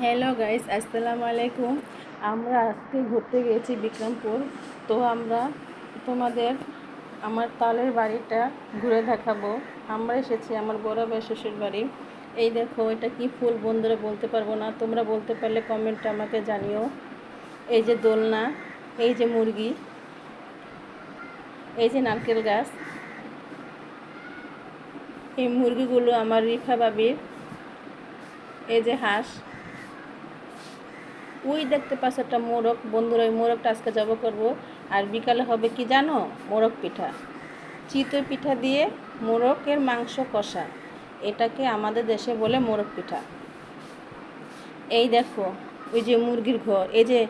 Hello guys আসসালামু আলাইকুম আমরা আজকে ঘুরতে গিয়েছি বিক্রমপুর। তো আমরা তোমাদের আমার তালের বাড়িটা ঘুরে দেখাবো। আমরা এসেছি আমার বড় ভাই শ্বশুর বাড়ি। এই দেখো, এটা কি ফুল, বন্ধুরা বলতে পারব না। তোমরা বলতে পারলে কমেন্টে আমাকে জানিও। এই যে দোলনা, এই যে মুরগি, এই যে নারকেল গাছ, এই মুরগিগুলো আমার রিফা বাবির এই যে হাঁস। ওই দেখতে পাচ্ছ একটা মোরগ। বন্ধুরা ওই মোরগটা আজকে যাব করব। আর বিকালে হবে কি জানো? মোরগ পিঠা। চিতই পিঠা দিয়ে মোরগের মাংস কষা। এটাকে আমাদের দেশে বলে মোরগ পিঠা। এই দেখো, ওই যে মুরগির ঘর, এই যে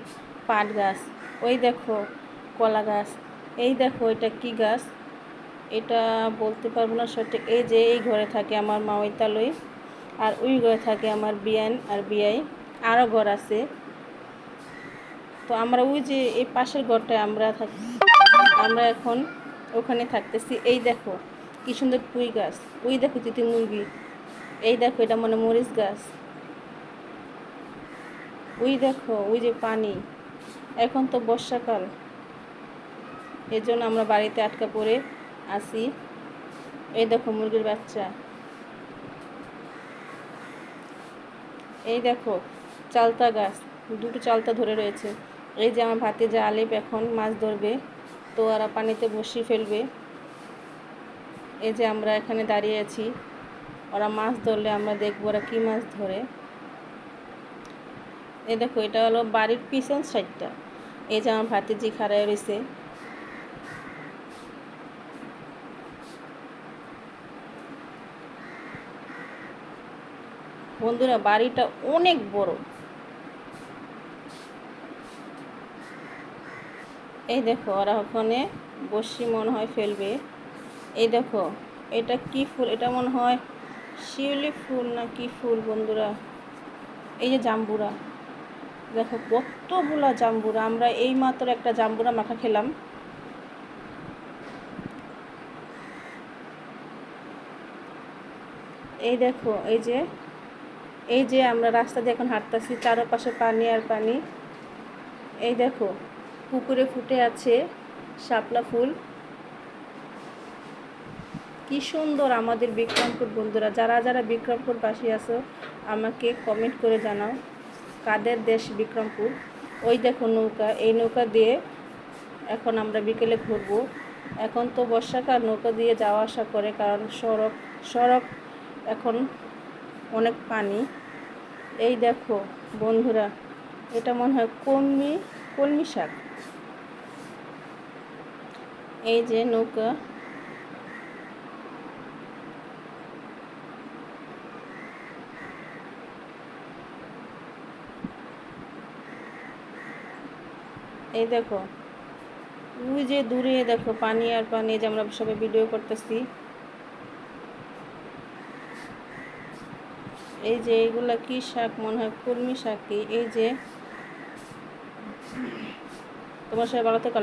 পাট গাছ, ওই দেখো কলা গাছ, এই দেখো এটা কি গাছ? এটা বলতে পারব না সঠিক। এই যে এই ঘরে থাকে আমার মা ওইতালই আর ওই ঘরে থাকে আমার বিয়ান আর বিয়াই। আরও ঘর আছে। তো আমরা ওই যে এই পাশের ঘরটায় আমরা থাকি আমরা এখন ওখানে থাকতেছি। এই দেখো, কি সুন্দর পুঁই গাছ। ওই দেখো তিতি মুরগি। এই দেখো, এটা মানে মরিচ গাছ। ওই দেখো, ওই যে পানি। এখন তো বর্ষাকাল। এর জন্য আমরা বাড়িতে আটকা পড়ে আসি এই দেখো মুরগির বাচ্চা। এই দেখো, চালতা গাছ। দুটো চালতা ধরে রয়েছে। এই যে আমার ভাতে যে আলিপ এখন মাছ ধরবে, তো ওরা পানিতে বসিয়ে ফেলবে। এই যে আমরা এখানে দাঁড়িয়ে আছি, ওরা মাছ ধরলে আমরা দেখব ওরা কী মাছ ধরে। এই দেখো, এটা হলো বাড়ির পিছন সাইডটা। এই যে আমার ভাতিজি খাড়ায় রয়েছে বন্ধুরা, বাড়িটা অনেক বড়। এই দেখো, ওরা ওখানে বসি মনে হয় ফেলবে। এই দেখো, এটা কি ফুল? এটা মনে হয় শিউলি ফুল না কি ফুল বন্ধুরা? এই যে জাম্বুরা। দেখো, কতগুলা জাম্বুরা। আমরা এই মাত্র একটা জাম্বুরা মাখা খেলাম। এই দেখো, এই যে এই যে আমরা রাস্তা দিয়ে এখন হাঁটতেছি, চারপাশে পানি আর পানি। এই দেখো পুকুরে ফুটে আছে শাপলা ফুল। কি সুন্দর আমাদের বিক্রমপুর বন্ধুরা। যারা যারা বিক্রমপুর বাসী আছো, আমাকে কমেন্ট করে জানাও, কাদের দেশ বিক্রমপুর? ওই দেখো নৌকা, এই নৌকা দিয়ে এখন আমরা বিকেলে ঘুরবো। এখন তো বর্ষাকাল, নৌকা দিয়ে যাওয়া আসা করে, কারণ সড়ক সড়ক এখন অনেক পানি। এই দেখো বন্ধুরা, এটা মনে হয় কলমি কলমি শাক। এই যে নৌকা। এই দেখো, ওই যে দূরে দেখো, পানি আর পানি যে আমরা সবাই ভিডিও করতেছি। এই যে এইগুলা কি শাক? মনে হয় কলমি শাক কি? এই যে তোমার সবাই ভালো থেকে